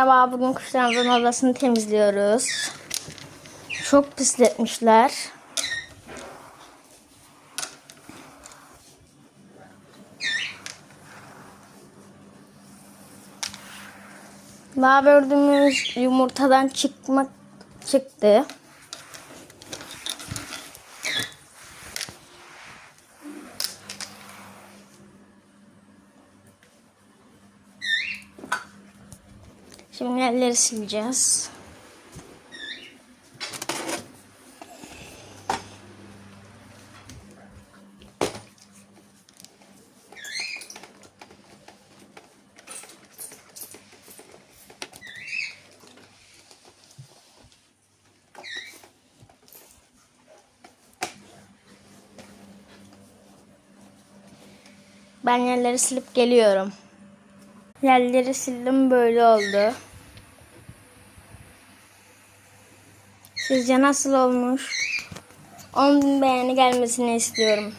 Merhaba, bugün kuşlarımızın odasını temizliyoruz. Çok pisletmişler. Babördümüz yumurtadan çıkmak çıktı. Şimdi elleri sileceğiz. Ben yerleri silip geliyorum. Yerleri sildim böyle oldu. Sizce nasıl olmuş? 10 bin beğeni gelmesini istiyorum.